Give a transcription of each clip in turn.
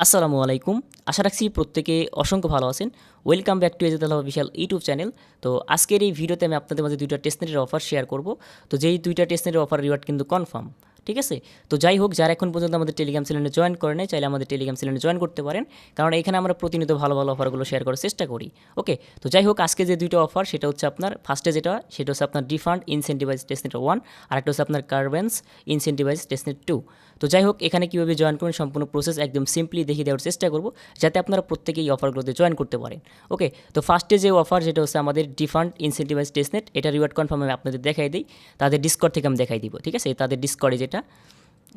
আসসালামু আলাইকুম। আশা রাখছি প্রত্যেকে অসংখ্য ভালো আছেন। ওয়েলকাম ব্যাক টু এজেদাল বিশাল ইউটিউব চ্যানেল তো আজকের এই ভিডিওতে আমি আপনাদের মাঝে দুইটা টেস্টনেটের অফার শেয়ার করব। তো যেই দুইটা টেস্টনেটের অফার রিওয়ার্ড কিন্তু কনফার্ম ঠিক আছে? তো যাই হোক, যারা এখন পর্যন্ত আমাদের টেলিগ্রাম চ্যানেলে জয়েন করে নেয় চাইলে আমাদের টেলিগ্রাম চ্যানেলে জয়েন করতে পারেন। কারণ এখানে আমরা প্রতিনিয়ত ভালো ভালো অফারগুলো শেয়ার করার চেষ্টা করি। ওকে? তো যাই হোক, আজকে যে দুইটা অফার সেটা হচ্ছে আপনার ফার্স্টে যেটা, সেটা হচ্ছে আপনার ডিফান্ড ইনসেন্টিভাইজ টেস্টনেট ওয়ান আর একটা হচ্ছে আপনার কার্ভেন্স ইনসেন্টিভাইজ টেস্টনেট টু তো যাই হোক, এখানে কীভাবে জয়েন করবেন, সম্পূর্ণ প্রসেস একদম সিম্পলি দেখিয়ে দেওয়ার চেষ্টা করব, যাতে আপনারা প্রত্যেকেই এই অফারগুলোতে জয়েন করতে পারেন। ওকে? তো ফার্স্টে যে অফার যেটা হচ্ছে আমাদের ডিফান্ড ইনসেন্টিভাইজ টেস্টনেট এটা রিওয়ার্ড কনফার্ম আমি আপনাদের দেখাই দিই। তাদের ডিসকর্ড থেকে আমি দেখাই দিব, ঠিক আছে? তাদের ডিসকর্ডে যেটা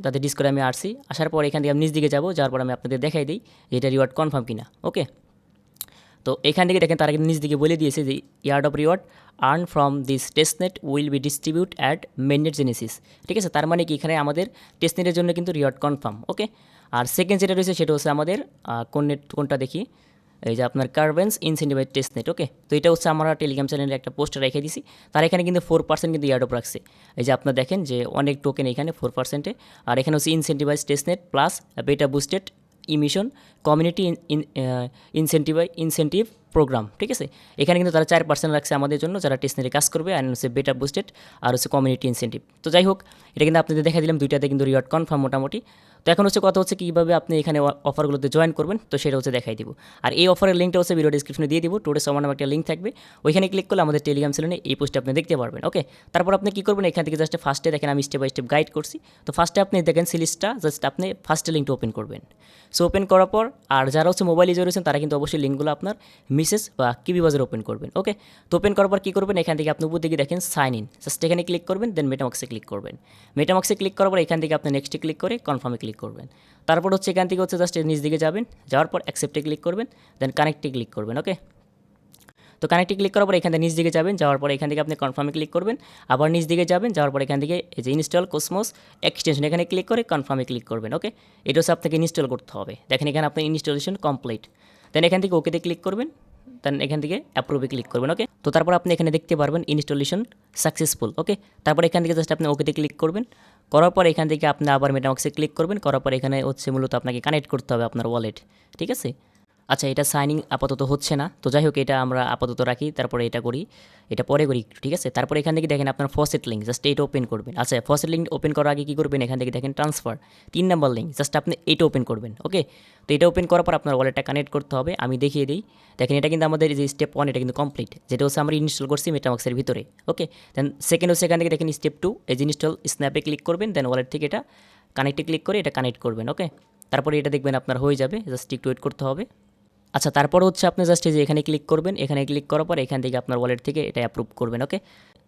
তাদের ডিসকর্ডে আমি আসছি আসার পর এখান থেকে আমি নিচ দিকে যাব, যাওয়ার পর আমি আপনাদের দেখাই দিই যে এটা রিওয়ার্ড কনফার্ম কিনা ওকে তো এখান থেকে দেখেন তারা কিন্তু নিচ দিকে বলে দিয়েছে যে yield of reward earn from this testnet will be distribute at mainnet genesis ঠিক আছে? তার মানে কি এখানে আমাদের টেস্টনেটের জন্য কিন্তু রিওয়ার্ড কনফার্ম ওকে আর সেকেন্ড যেটা রয়েছে সেটা হচ্ছে আমাদের কোন নেট কোনটা দেখি? এই যে আপনার কার্ভেন্স ইনসেন্টিভাইড টেস্ট নেট ওকে তো এটা হচ্ছে আমরা টেলিগ্রাম চ্যানেলে একটা পোস্ট রেখে দিছি। তার এখানে কিন্তু ফোর পার্সেন্ট কিন্তু ইয়ার্ড রাখছে। এই যে আপনার দেখেন যে অনেক টোকেন এখানে ফোর পার্সেন্টে আর এখানে হচ্ছে incentivize testnet plus beta boosted emission community incentivize incentive program ঠিক আছে? এখানে কিন্তু তারা চার পার্সেন্ট রাখছে আমাদের জন্য, যারা টেস্টনারি কাজ করবে আর হচ্ছে বেটার বুস্টেড আর হচ্ছে কমিউনিটি ইনসেন্টিভ তো যাই হোক, এটা কিন্তু আপনাদের দেখা দিলাম, দুইটাতে কিন্তু রিওয়ার্ড কনফার্ম মোটামুটি। তো এখন হচ্ছে কথা হচ্ছে কীভাবে আপনি এখানে অফারগুলোতে জয়েন করবেন, তো সেটা হচ্ছে দেখাই দিব। আর এই অফারের লিঙ্কটা হচ্ছে ভিডিও ডিসক্রিপশনে দিয়ে দিব টোটে সমান একটা লিঙ্ক থাকবে। ওইখানে ক্লিক করলে আমাদের টেলিগ্রাম চ্যানেলে এই পোস্টে আপনি দেখতে পারবেন ওকে তারপর আপনি কী করবেন, এখান থেকে জাস্ট ফার্স্টে দেখেন আমি স্টেপ বাই স্টেপ গাইড করছি। তো ফার্স্টে আপনি দেখেন সিরিজটা জাস্ট আপনি ফার্স্টে লিঙ্কটা ওপেন করবেন। সো ওপেন করার পর, আর যারা হচ্ছে মোবাইল ইউজার রয়েছেন, তারা কিন্তু অবশ্যই লিঙ্কগুলো আপনার মিসেস বা কিবি বাজার ওপেন করবেন ওকে তো ওপেন করার পর কী করবেন? এখান থেকে আপনি উপর দিকে দেখেন সাইন ইন জাস্ট এখানে ক্লিক করবেন দেন মেটামক্সে ক্লিক করবেন। মেটামক্সে ক্লিক করার পর এখান থেকে আপনি নেক্সটে ক্লিক করে কনফার্মে ক্লিক করবেন। তারপর হচ্ছে এখান থেকে হচ্ছে জাস্ট নিচ দিকে যাবেন, যাওয়ার পর অ্যাকসেপ্টে ক্লিক করবেন দেন কানেক্টে ক্লিক করবেন ওকে তো কানেক্টে ক্লিক করার পর এখান থেকে নিচ দিকে যাবেন, যাওয়ার পর এখান থেকে আপনি কনফার্মে ক্লিক করবেন, আবার নিচ দিকে যাবেন, যাওয়ার পর এখান থেকে এই যে ইনস্টল কোসমোস এক্সটেনশন এখানে ক্লিক করে কনফার্মে ক্লিক করবেন ওকে এটা হচ্ছে আপনাকে ইনস্টল করতে হবে। দেখেন এখানে আপনার ইনস্টলেশন কমপ্লিট দেন এখান থেকে ওকেতে ক্লিক করবেন। দেন এখান থেকে অ্যাপ্রুভে ক্লিক করবেন ওকে তো তারপর আপনি এখানে দেখতে পারবেন ইনস্টলেশন সাকসেসফুল ওকে তারপর এখান থেকে জাস্ট আপনি ওকেতে ক্লিক করবেন। করার পর এখান থেকে আপনি আবার মেটামক্সে ক্লিক করবেন, করার পর এখানে হচ্ছে মূলত আপনাকে কানেক্ট করতে হবে আপনার ওয়ালেট ঠিক আছে? আচ্ছা এটা সাইনিং আপাতত হচ্ছে না। তো যাই হোক, এটা আমরা আপাতত রাখি, তারপরে এটা করি, এটা পরে করি, ঠিক আছে? তারপরে এখান থেকে দেখেন আপনার ফসেট লিঙ্ক জাস্ট এটা ওপেন করবেন। আচ্ছা ফসেট লিঙ্ক ওপেন করার আগে কী করবেন? এখান থেকে দেখেন ট্রান্সফার তিন নাম্বার লিঙ্ক জাস্ট আপনি এটা ওপেন করবেন ওকে তো এটা ওপেন করার পর আপনার ওয়ালেটটা কানেক্ট করতে হবে, আমি দেখিয়ে দিই। দেখেন, এটা কিন্তু আমাদের যে স্টেপ ওয়ান এটা কিন্তু কমপ্লিট যেটা হচ্ছে আমরা ইনস্টল করছি মেটামাক্সের ভিতরে ওকে দেন সেকেন্ড হচ্ছে এখান থেকে দেখেন স্টেপ টু এই ইনস্টল স্ন্যাপে ক্লিক করবেন দেন ওয়ালেট থেকে এটা কানেক্টে ক্লিক করে এটা কানেক্ট করবেন ওকে তারপরে এটা দেখবেন আপনার হয়ে যাবে জাস্ট একটু ওয়েট করতে হবে। আচ্ছা তারপর হচ্ছে আপনি জাস্ট এই যে এখানে ক্লিক করবেন, এখানে ক্লিক করার পর এখান থেকে আপনার ওয়ালেট থেকে এটা অ্যাপ্রুভ করবেন ওকে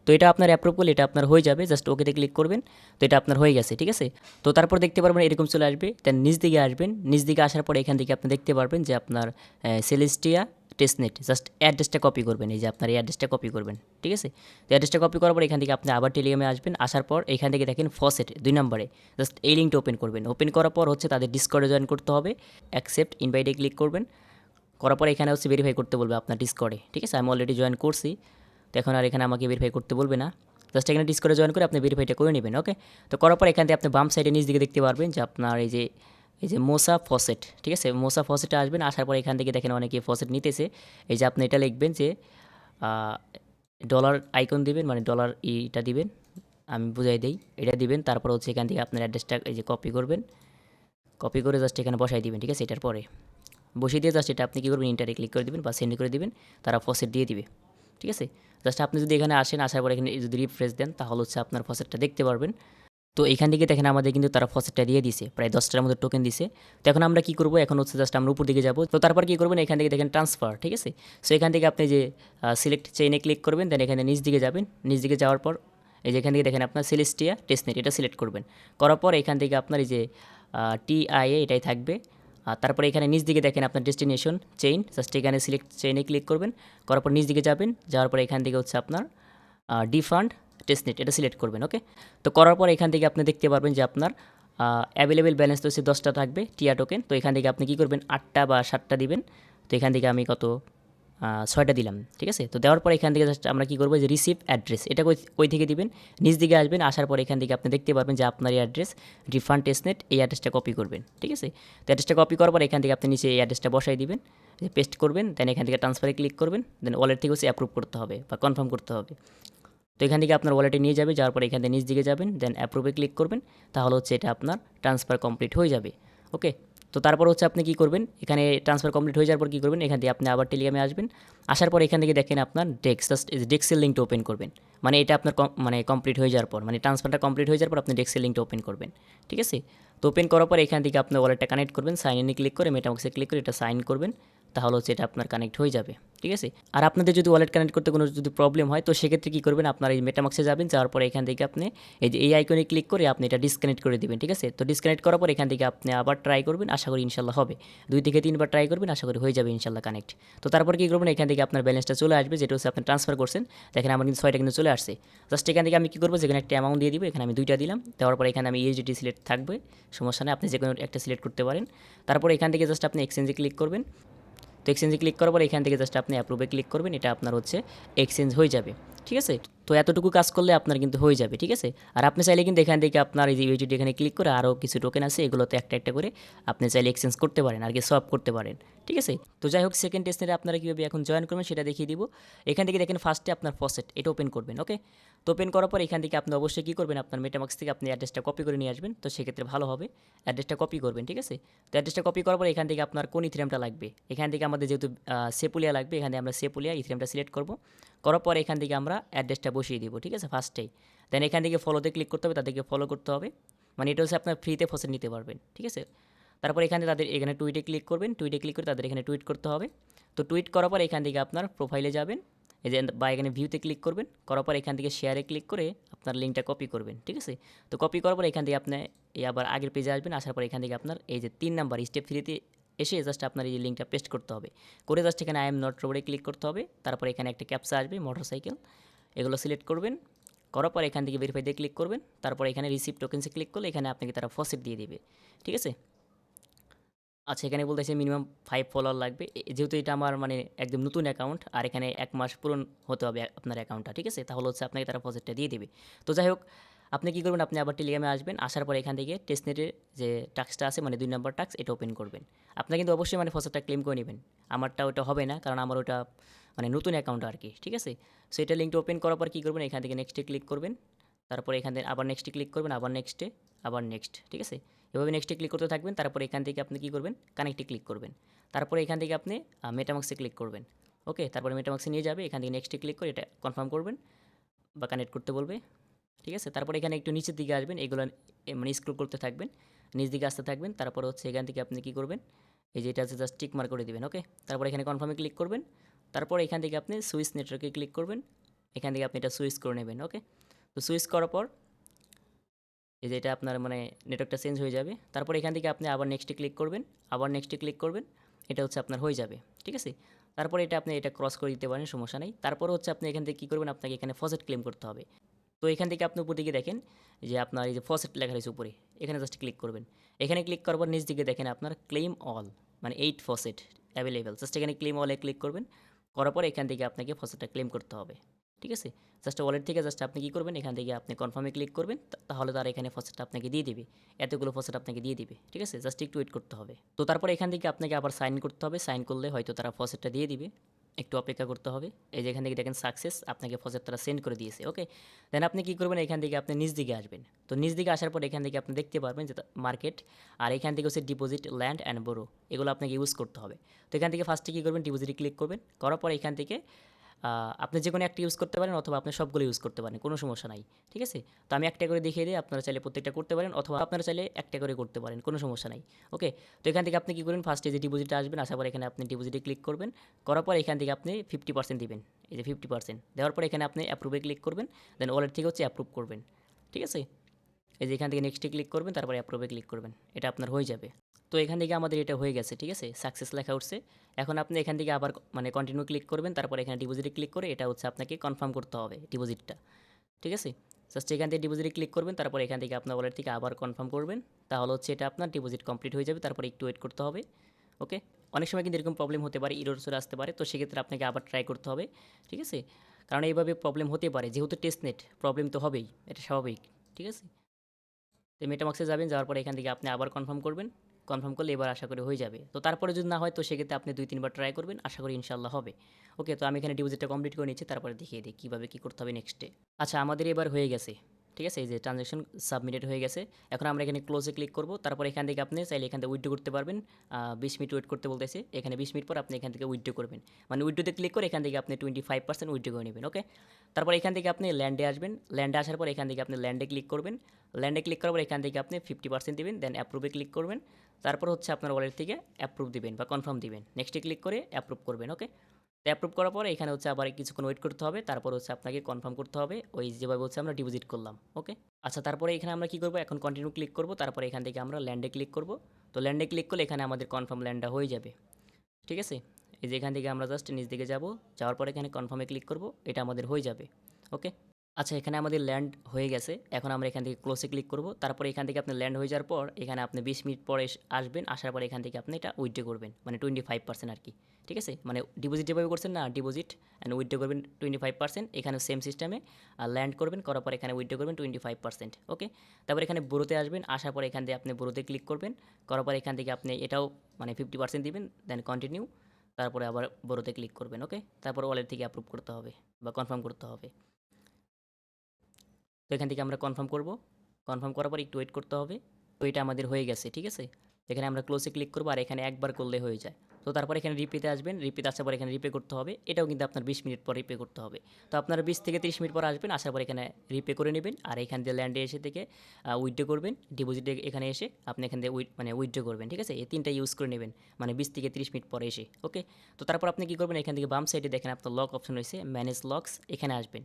তো এটা আপনার অ্যাপ্রুভ করলে এটা আপনার হয়ে যাবে জাস্ট ওকেতে ক্লিক করবেন, তো এটা আপনার হয়ে গেছে, ঠিক আছে? তো তারপর দেখতে পারবেন এরকম চলে আসবে দেন নিচ দিকে আসবেন, নিচ দিকে আসার পর এখান থেকে আপনি দেখতে পারবেন যে আপনার সেলেস্টিয়া টেস্টনেট জাস্ট অ্যাড্রেসটা কপি করবেন, এই যে আপনার এই অ্যাড্রেসটা কপি করবেন, ঠিক আছে? তো অ্যাড্রেসটা কপি করার পর এখান থেকে আপনি আবার টেলিগ্রামে আসবেন, আসার পর এখান থেকে দেখেন ফসেট দুই নম্বরে জাস্ট এই লিঙ্কটা ওপেন করবেন ওপেন করার পর হচ্ছে তাদের ডিসকর্ডে জয়েন করতে হবে অ্যাকসেপ্ট ইনভাইটে ক্লিক করবেন করার পরে এখানে হচ্ছে ভেরিফাই করতে বলবে আপনার ডিসকর্ডে ঠিক আছে? আমি অলরেডি জয়েন করছি, তো এখন আর এখানে আমাকে ভেরিফাই করতে বলবে না। জাস্ট এখানে ডিসকর্ডে জয়েন করে আপনি ভেরিফাইটা করে নেবেন ওকে তো করার পর এখান থেকে আপনি বাম সাইডে নিচ দিকে দেখতে পারবেন যে আপনার এই যে এই যে মোসা ফসেট ঠিক আছে? মোসা ফসেটে আসবেন, আসার পর এখান থেকে দেখেন অনেকে ফসেট নিতেছে। এই যে আপনি এটা লিখবেন যে ডলার আইকন দিবেন মানে ডলার ইটা দিবেন, আমি বুঝাই দিই, এটা দিবেন, তারপর হচ্ছে এখান থেকে আপনার অ্যাড্রেসটা এই যে কপি করবেন। কপি করে জাস্ট এখানে বসাই দিবেন, ঠিক আছে? এটার পরে। বসিয়ে দিয়ে জাস্ট এটা আপনি কী করবেন ইন্টারে ক্লিক করে দিবেন বা সেন্ড করে দিবেন, তারা ফসেট দিয়ে দিবে, ঠিক আছে? জাস্ট আপনি যদি এখানে আসেন, আসার পর এখানে যদি রিফ্রেশ দেন, তাহলে হচ্ছে আপনার ফসেটটা দেখতে পারবেন। তো এখান থেকে দেখেন আমাদের কিন্তু তারা ফসেটটা দিয়ে দিছে, প্রায় দশটার মধ্যে টোকেন দিছে। তো এখন আমরা কী করব, এখন হচ্ছে জাস্ট আমরা উপর দিকে যাব। তো তারপর কী করবেন, এখান থেকে দেখেন ট্রান্সফার ঠিক আছে? সো এখান থেকে আপনি যে সিলেক্ট চেইনে ক্লিক করবেন দেন এখানে নিচ দিকে যাবেন। নিচ দিকে যাওয়ার পর, এই যে এখান থেকে দেখেন আপনার সেলেস্টিয়া টেস্টনেট এটা সিলেক্ট করবেন। করার পর এখান থেকে আপনার এই যে টিআইএ এটাই থাকবে। আর তারপরে এখানে নিজ দিকে দেখেন আপনার ডেস্টিনেশন চেইন জাস্ট এখানে সিলেক্ট চেইনে ক্লিক করবেন, করার পর নিজ দিকে যাবেন, যাওয়ার পর এখান থেকে হচ্ছে আপনার ডিফান্ড টেস্টনেট এটা সিলেক্ট করবেন ওকে তো করার পর এখান থেকে আপনি দেখতে পারবেন যে আপনার অ্যাভেলেবেল ব্যালেন্স তো হচ্ছে দশটা থাকবে টিয়া টোকেন তো এখান থেকে আপনি কী করবেন, আটটা বা সাতটা দিবেন, তো এখান থেকে আমি কত ছয়টা দিলাম, ঠিক আছে? তো দেওয়ার পর এখান থেকে জাস্ট আমরা কী করব যে রিসিভ অ্যাড্রেস এটা কই থেকে দিবেন? নিজ দিকে আসবেন, আসার পর এখান থেকে আপনি দেখতে পারবেন যে আপনার এই অ্যাড্রেস রিফান্ড টেস্টনেট এই অ্যাড্রেসটা কপি করবেন, ঠিক আছে? তো অ্যাড্রেসটা কপি করার পর এখান থেকে আপনি নিচে এই অ্যাড্রেসটা বসাই দিবেন পেস্ট করবেন দেন এখান থেকে ট্রান্সফারে ক্লিক করবেন দেন ওয়ালেট থেকে হচ্ছে অ্যাপ্রুভ করতে হবে বা কনফার্ম করতে হবে। তো এখান থেকে আপনার ওয়ালেটে নিয়ে যাবে, যাওয়ার পর এখান থেকে নিচ দিকে যাবেন দেন অ্যাপ্রুভে ক্লিক করবেন, তাহলে হচ্ছে এটা আপনার ট্রান্সফার কমপ্লিট হয়ে যাবে ওকে তো তারপর হচ্ছে আপনি কি করবেন? এখানে ট্রান্সফার কমপ্লিট হয়ে যাওয়ার পর কী করবেন? এখান থেকে আপনি আবার টেলিগ্রামে আসবেন। আসার পর এখান থেকে দেখেন আপনার ডেক্স জাস্ট ডেক্সের লিঙ্কটা ওপেন করবেন। মানে এটা আপনার মানে কমপ্লিট হয়ে যাওয়ার পর মানে ট্রান্সফারটা কমপ্লিট হয়ে যাওয়ার পর আপনি ডেক্সের লিঙ্কটা ওপেন করবেন। ঠিক আছে? তো ওপেন করার পর এখান থেকে আপনার ওয়ালেটটা কানেক্ট করবেন সাইন ইনে ক্লিক করে মেটাবক্সে ক্লিক করে এটা সাইন করবেন। তাহলে হচ্ছে এটা আপনার কানেক্ট হয়ে যাবে, ঠিক আছে? আর আপনাদের যদি ওয়ালেট কানেক্ট করতে কোনো যদি প্রবলেম হয়, তো সেক্ষেত্রে কী করবেন, আপনার এই মেটামাক্সে যাবেন, যাওয়ার পর এখান থেকে আপনি এই যে এই আইকনে ক্লিক করে আপনি এটা ডিসকানেক্ট করে দিবেন, ঠিক আছে? তো ডিসকানেক্ট করার পর এখান থেকে আপনি আবার ট্রাই করবেন, আশা করি ইনশাল্লাহ হবে। দুই থেকে তিনবার ট্রাই করবেন, আশা করি হয়ে যাবে ইনশাল্লাহ কানেক্ট তো তারপর কী করবেন, এখান থেকে আপনার ব্যালেন্সটা চলে আসবে, যেটা হচ্ছে আপনি ট্রান্সফার করছেন। দেখেন আমার কিন্তু ছয়টা কিন্তু চলে আসছে। জাস্ট এখান থেকে আমি কী করব, যেখানে একটা অ্যামাউন্ট দিয়ে দিব, এখানে আমি দুইটা দিলাম। দেওয়ার পর এখানে আমি ইউজিটি সিলেক্ট থাকবে, সমস্যা নেই, আপনি যে কোনো একটা সিলেক্ট করতে পারেন। তারপর এখান থেকে জাস্ট আপনি এক্সচেঞ্জে ক্লিক করবেন। তো এক্সচেঞ্জে ক্লিক করার পর এখান থেকে জাস্ট আপনি অ্যাপ্রুভে ক্লিক করবেন, এটা আপনার হচ্ছে এক্সচেঞ্জ হয়ে যাবে। ঠিক আছে? তো এতটুকু কাজ করলে আপনার কিন্তু হয়ে যাবে, ঠিক আছে? আর আপনি চাইলে কিন্তু এখান থেকে আপনার এই যে এখানে ক্লিক করে আরও কিছু টোকেন আছে, এগুলোতে একটা একটা করে আপনি চাইলে এক্সচেঞ্জ করতে পারেন, আর কি সব করতে পারেন, ঠিক আছে? তো যাই হোক সেকেন্ড টেস্টে আপনারা কীভাবে এখন জয়েন করবেন সেটা দেখিয়ে দিব। এখান থেকে দেখেন ফার্স্টে আপনার ফসেট এটা ওপেন করবেন ওকে তো ওপেন করার পর এখান থেকে আপনি অবশ্যই কী করবেন, আপনার মেটামাক্স থেকে আপনি অ্যাড্রেসটা কপি করে নিয়ে আসবেন, তো সেক্ষেত্রে ভালো হবে অ্যাড্রেসটা কপি করবেন, ঠিক আছে? তো অ্যাড্রেসটা কপি করার পর এখান থেকে আপনার কোন ইথিরামটা লাগবে? এখান থেকে আমাদের যেহেতু সেপুলিয়া লাগবে, এখান আমরা সেপুলিয়া ইথিরামটা সিলেক্ট করব। করার পর এখান থেকে আমরা অ্যাড্রেসটা বসিয়ে দিব, ঠিক আছে? ফার্স্টেই দেন এখান থেকে ফলোতে ক্লিক করতে হবে, তাদেরকে ফলো করতে হবে। মানে এটা হচ্ছে আপনার ফ্রিতে ফসল নিতে পারবেন, ঠিক আছে? তারপর এখানে তাদের এখানে টুইটে ক্লিক করবেন টুইটে ক্লিক করে তাদের এখানে টুইট করতে হবে। তো টুইট করার পর এখান থেকে আপনার প্রোফাইলে যাবেন, এই যে বা এখানে ভিউতে ক্লিক করবেন। করার পর এখান থেকে শেয়ারে ক্লিক করে আপনার লিঙ্কটা কপি করবেন, ঠিক আছে? তো কপি করার পর এখান থেকে আপনি আবার আগের পেজে আসবেন, আসার পর এখান থেকে আপনার এই যে তিন নাম্বার স্টেপ থ্রিতে এসে জাস্ট আপনার এই লিঙ্কটা পেস্ট করতে হবে। করে জাস্ট এখানে আই এম নট রোবটে ক্লিক করতে হবে। তারপর এখানে একটা ক্যাপসা আসবে মোটরসাইকেল এগুলো সিলেক্ট করবেন। করার পর এখান থেকে ভেরিফাই দিয়ে ক্লিক করবেন। তারপর এখানে রিসিভ টোকেন্সে ক্লিক করলে এখানে আপনাকে তারা ফসেট দিয়ে দেবে। ঠিক আছে? আচ্ছা এখানে বলতেছে মিনিমাম ফাইভ ফলোয়ার লাগবে। যেহেতু এটা আমার মানে একদম নতুন অ্যাকাউন্ট আর এখানে এক মাস পূরণ হতে হবে আপনার অ্যাকাউন্টটা ঠিক আছে? তাহলে হচ্ছে আপনাকে তারা প্রজেক্টটা দিয়ে দেবে। তো যাই হোক আপনি কী করবেন? আপনি আবার টেলিগ্রামে আসবেন, আসার পর এখান থেকে টেস্টনেটের যে টাস্কটা আছে মানে দুই নম্বর টাস্ক এটা ওপেন করবেন। আপনি কিন্তু অবশ্যই মানে ফসলটা ক্লেম করে নেবেন। আমারটা ওটা হবে না, কারণ আমার ওটা মানে নতুন অ্যাকাউন্ট আর কি ঠিক আছে? সো এটা লিঙ্কটা ওপেন করার পর কী করবেন? এখান থেকে নেক্সটে ক্লিক করবেন। তারপর এখান থেকে আবার নেক্সটে ক্লিক করবেন, আবার নেক্সটে আবার নেক্সট ঠিক আছে? এভাবে নেক্সটে ক্লিক করতে থাকবেন, তারপর এখান থেকে আপনি কী করবেন? কানেক্টে ক্লিক করবেন। তারপরে এখান থেকে আপনি মেটামাক্সে ক্লিক করবেন। ওকে তারপরে মেটামাক্সে নিয়ে যাবে, এখান থেকে নেক্সটে ক্লিক করে এটা কনফার্ম করবেন বা কানেক্ট করতে বলবে। ঠিক আছে? তারপরে এখানে একটু নিচের দিকে আসবেন, এগুলো মানে স্ক্রল করতে থাকবেন, নিচ দিকে আসতে থাকবেন, তারপর হচ্ছে এখান থেকে আপনি কী করবেন, এই যে এটা হচ্ছে জাস্ট টিক মার্ক করে দিবেন ওকে তারপর এখানে কনফার্মে ক্লিক করবেন, তারপর এখান থেকে আপনি সুইচ নেটওয়ার্কে ক্লিক করবেন, এখান থেকে আপনি এটা সুইচ করে নেবেন ওকে তো সুইচ করার পর, এই যে এটা আপনার মানে নেটওয়ার্কটা চেঞ্জ হয়ে যাবে, তারপর এখান থেকে আপনি আবার নেক্সটে ক্লিক করবেন, আবার নেক্সটে ক্লিক করবেন, এটা হচ্ছে আপনার হয়ে যাবে, ঠিক আছে? তারপর এটা আপনি এটা ক্রস করে দিতে পারেন, সমস্যা নেই। তারপর হচ্ছে আপনি এখান থেকে কী করবেন, আপনাকে এখানে ফসেট ক্লেম করতে হবে। তো এখান থেকে আপনি উপর দিকে দেখেন যে আপনার এই যে ফসেট লেখা রয়েছে উপরে, এখানে জাস্ট ক্লিক করবেন। এখানে ক্লিক করার পর নিচ দিকে দেখেন আপনার ক্লেম অল মানে এইট ফসেট অ্যাভেলেবেল জাস্ট এখানে ক্লেম অলে ক্লিক করবেন, করার পর এখান থেকে আপনাকে ফসেটটা ক্লেম করতে হবে, ঠিক আছে? জাস্ট ওয়ালেট থেকে জাস্ট আপনি কী করবেন, এখান থেকে আপনি কনফার্মে ক্লিক করবেন তাহলে তার এখানে ফসেটটা আপনাকে দিয়ে দিবে, এতগুলো ফসেট আপনাকে দিয়ে দিবে, ঠিক আছে? জাস্ট একটু ওয়েট করতে হবে। তো তারপর এখান থেকে আপনাকে আবার সাইন করতে হবে সাইন করলে হয়তো তারা ফসেটটা দিয়ে দিবে। একটু অপেক্ষা করতে হবে। এই যে এখান থেকে দেখেন সাকসেস আপনাকে তারা সেন্ড করে দিয়েছে ওকে দেন আপনি কী করবেন? এখান থেকে আপনি নিজ দিকে আসবেন। তো নিজ দিকে আসার পর এখান থেকে আপনি দেখতে পারবেন যে মার্কেট আর এখান থেকে হচ্ছে ডিপোজিট ল্যান্ড অ্যান্ড বোরো এগুলো আপনাকে ইউজ করতে হবে। তো এখান থেকে ফার্স্টে কী করবেন? ডিপোজিটে ক্লিক করবেন। করার পর এখান থেকে আপনি যে কোনো একটা ইউজ করতে পারেন অথবা আপনি সবগুলো ইউজ করতে পারেন, কোনো সমস্যা নাই, ঠিক আছে? তো আমি একটা করে দেখিয়ে দিই, আপনারা চাইলে প্রত্যেকটা করতে পারেন অথবা আপনারা চাইলে একটা করে করতে পারেন, কোনো সমস্যা নাই, ওকে? তো এখান থেকে আপনি কী করবেন? ফার্স্টে যে ডিপোজিটে আসবেন আসার পর এখানে আপনি ডিপোজিটে ক্লিক করবেন, করার পর এখান থেকে আপনি ফিফটি পার্সেন্ট দিবেন, এই যে ফিফটি পার্সেন্ট দেওয়ার পর এখানে আপনি অ্যাপ্রুভে ক্লিক করবেন দেন ওয়ালেট থেকে হচ্ছে অ্যাপ্রুভ করবেন, ঠিক আছে? এই যে এখান থেকে নেক্সটে ক্লিক করবেন, তারপরে অ্যাপ্রুভে ক্লিক করবেন, এটা আপনার হয়ে যাবে। তো এখান থেকে আমাদের এটা হয়ে গেছে, ঠিক আছে? সাকসেস লেখা উঠছে। এখন আপনি এখান থেকে আবার মানে কন্টিনিউ ক্লিক করবেন, তারপর এখানে ডিপোজিটে ক্লিক করে এটা হচ্ছে আপনাকে কনফার্ম করতে হবে ডিপোজিটটা ঠিক আছে? জাস্ট এখান থেকে ডিপোজিটে ক্লিক করবেন, তারপর এখান থেকে আপনার ওয়ালেট থেকে আবার কনফার্ম করবেন। তাহলে হচ্ছে এটা আপনার ডিপোজিট কমপ্লিট হয়ে যাবে, তারপর একটু ওয়েট করতে হবে ওকে অনেক সময় কিন্তু এরকম প্রবলেম হতে পারে ইরোর চলে আসতে পারে, তো সেক্ষেত্রে আপনাকে আবার ট্রাই করতে হবে, ঠিক আছে? কারণ এইভাবে প্রবলেম হতে পারে, যেহেতু টেস্ট নেট প্রবলেম তো হবেই, এটা স্বাভাবিক, ঠিক আছে? তো মেটামাক্সে যাবেন, যাওয়ার পরে এখান থেকে আপনি আবার কনফার্ম করবেন। কনফার্ম করলে এবার আশা করি হয়ে যাবে। তো তারপরে যদি না হয়, তো সেক্ষেত্রে আপনি দুই, তিনবার ট্রাই করবেন, আশা করি ইনশাল্লাহ হবে। ওকে তো আমি এখানে ডিপোজিটটা কমপ্লিট করে নিচ্ছি, তারপরে দেখিয়ে দিই কীভাবে কী করতে হবে নেক্সটে আচ্ছা আমাদের এবার হয়ে গেছে, ঠিক আছে? এই যে ট্রানজ্যাকশন সাবমিটেড হয়ে গেছে, এখন আমরা এখানে ক্লোজে ক্লিক করব, তারপর এখান থেকে আপনি চাইলে এখান থেকে উইথড্রো করতে পারবেন বিশ মিনিট ওয়েট করতে বলতেছে, এখানে বিশ মিনিট পর আপনি এখান থেকে উইথড্রো করবেন। মানে উইথড্রোতে ক্লিক করে এখান থেকে আপনি টোয়েন্টি ফাইভ পার্সেন্ট উইথড্রো করে নেবেন ওকে তারপর এখান থেকে আপনি ল্যান্ডে আসবেন ল্যান্ডে আসার পর এখান থেকে আপনি ল্যান্ডে ক্লিক করবেন। ল্যান্ডে ক্লিক করার পর এখান থেকে আপনি ফিফটি পার্সেন্ট দেবেন দেন অ্যাপ্রুভে ক্লিক করবেন। তারপর হচ্ছে আপনার ওয়ালেট থেকে অ্যাপ্রুভ দিবেন বা কনফার্ম দিবেন। নেক্সটে ক্লিক করে অ্যাপ্রুভ করবেন ওকে তো অ্যাপ্রুভ করার পরে এখানে হচ্ছে আবার কিছুক্ষণ ওয়েট করতে হবে, তারপর হচ্ছে আপনাকে কনফার্ম করতে হবে, ওই যেভাবে হচ্ছে আমরা ডিপোজিট করলাম ওকে আচ্ছা তারপরে এখানে আমরা কী করব? এখন কন্টিনিউ ক্লিক করব, তারপরে এখান থেকে আমরা ল্যান্ডে ক্লিক করব। তো ল্যান্ডে ক্লিক করলে এখানে আমাদের কনফার্ম ল্যান্ডটা হয়ে যাবে, ঠিক আছে? এই যে এখান থেকে আমরা জাস্ট নিচ দিকে যাব, যাওয়ার পরে এখানে কনফার্মে ক্লিক করব, এটা আমাদের হয়ে যাবে ওকে আচ্ছা এখানে আমাদের ল্যান্ড হয়ে গেছে। এখন আমরা এখান থেকে ক্লোজে ক্লিক করব। তারপরে এখান থেকে আপনি ল্যান্ড হয়ে যাওয়ার পর, এখানে আপনি বিশ মিনিট পরে আসবেন। আসার পরে এখান থেকে আপনি এটা উইথড্রো করবেন মানে টোয়েন্টি ফাইভ পার্সেন্ট আর কি। ঠিক আছে? মানে ডিপোজিট যেভাবে করছেন না ডিপোজিট অ্যান্ড উইথড্রো করবেন টোয়েন্টি ফাইভ পার্সেন্ট এখানে সেম সিস্টেমে আর ল্যান্ড করবেন, করার পর এখানে উইথড্রো করবেন টোয়েন্টি ফাইভ পার্সেন্ট ওকে তারপর এখানে বড়োতে আসবেন, আসার পর এখান থেকে আপনি বড়োতে ক্লিক করবেন। করার পর এখান থেকে আপনি এটাও মানে ফিফটি পার্সেন্ট দিবেন দেন কন্টিনিউ তারপরে আবার বড়োতে ক্লিক করবেন ওকে তারপর ওয়ালেট থেকে অ্যাপ্রুভ করতে হবে বা কনফার্ম করতে হবে। তো এখান থেকে আমরা কনফার্ম করব। কনফার্ম করার পর একটু ওয়েট করতে হবে। তো এটা আমাদের হয়ে গেছে, ঠিক আছে? এখানে আমরা ক্লোজে ক্লিক করব আর এখানে একবার করলে হয়ে যায়। তো তারপর এখানে রিপেতে আসবেন। রিপেতে আসার পর এখানে রিপে করতে হবে। এটাও কিন্তু আপনার বিশ মিনিট পর রিপে করতে হবে। তো আপনারা বিশ থেকে তিরিশ মিনিট পর আসবেন, আসার পর এখানে রিপে করে নেবেন। আর এখান দিয়ে ল্যান্ডে এসে থেকে উইথড্রো করবেন। ডিপোজিটে এখানে এসে আপনি এখান দিয়ে মানে উইথড্রো করবেন, ঠিক আছে? এই তিনটা ইউজ করে নেবেন মানে বিশ থেকে তিরিশ মিনিট পরে এসে ওকে তো তারপর আপনি কী করবেন? এখান থেকে বাম সাইডে দেখেন আপনার লক অপশন রয়েছে ম্যানেজ লকস এখানে আসবেন।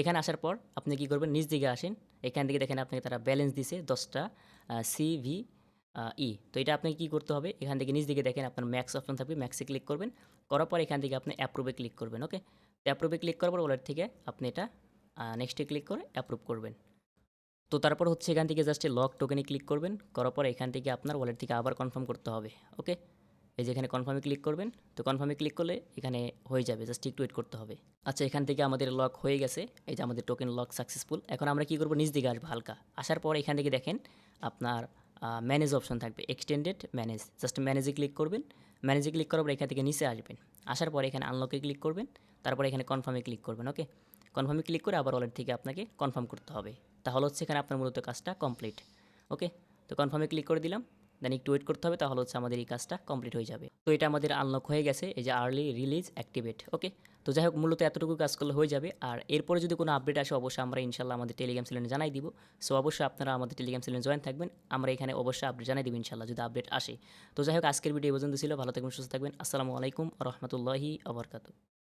এখানে আসার পর আপনি কী করবেন? নিচ দিকে আসেন। এখান থেকে দেখেন আপনাকে তারা ব্যালেন্স দিছে দশটা সি ভি ই তো এটা আপনাকে কী করতে হবে? এখান থেকে নিচ দিকে দেখেন আপনার ম্যাক্স অপশন থাকবে ম্যাক্সে ক্লিক করবেন। করার পর এখান থেকে আপনি অ্যাপ্রুভে ক্লিক করবেন ওকে তো অ্যাপ্রুভে ক্লিক করার পর ওয়ালেট থেকে আপনি এটা নেক্সটে ক্লিক করে অ্যাপ্রুভ করবেন। তো তারপর হচ্ছে এখান থেকে জাস্ট লক টোকেনে ক্লিক করবেন। করার পর এখান থেকে আপনার ওয়ালেট থেকে আবার কনফার্ম করতে হবে ওকে এই যে এখানে কনফার্মে ক্লিক করবেন, তো কনফার্মে ক্লিক করলে এখানে হয়ে যাবে জাস্ট একটু ওয়েট করতে হবে। আচ্ছা এখান থেকে আমাদের লক হয়ে গেছে, এই যে আমাদের টোকেন লক সাকসেসফুল এখন আমরা কী করব? নিজ দিকে আসব হালকা। আসার পর এখান থেকে দেখেন আপনার ম্যানেজ অপশন থাকবে এক্সটেন্ডেড ম্যানেজ জাস্ট ম্যানেজে ক্লিক করবেন ম্যানেজে ক্লিক করার পর এখান থেকে নিচে আসবেন। আসার পর এখানে আনলকে ক্লিক করবেন, তারপর এখানে কনফার্মে ক্লিক করবেন ওকে কনফার্মে ক্লিক করে আবার ওয়ালেট থেকে আপনাকে কনফার্ম করতে হবে। তাহলে হচ্ছে এখানে আপনার মূলত কাজটা কমপ্লিট ওকে তো কনফার্মে ক্লিক করে দিলাম। দেন একটু ওয়েট করতে হবে, তাহলে হচ্ছে আমাদের এই কাজটা কমপ্লিট হয়ে যাবে। তো এটা আমাদের আনলক হয়ে গেছে, এই যে আর্লি রিলিজ অ্যাক্টিভেট ওকে তো যাই হোক, মূলত এতটুকু কাজ করলে হয়ে যাবে। আর এরপরে যদি কোনো আপডেট আসে, অবশ্যই আমরা ইনশাল্লাহ আমাদের টেলিগ্রাম চ্যানেলে জানাই দিব। সো অবশ্যই আপনারা আমাদের টেলিগ্রাম চ্যানেলে জয়েন থাকবেন, আমরা এখানে অবশ্যই আপডেট জানাই দিব ইনশাল্লাহ যদি আপডেট আসে। তো যাই হোক, আজকের ভিডিও পর্যন্ত ছিল, ভালো থাকবেন, সুস্থ থাকবেন। আসসালামু আলাইকুম রহমতুল্লাহি আবরকাতু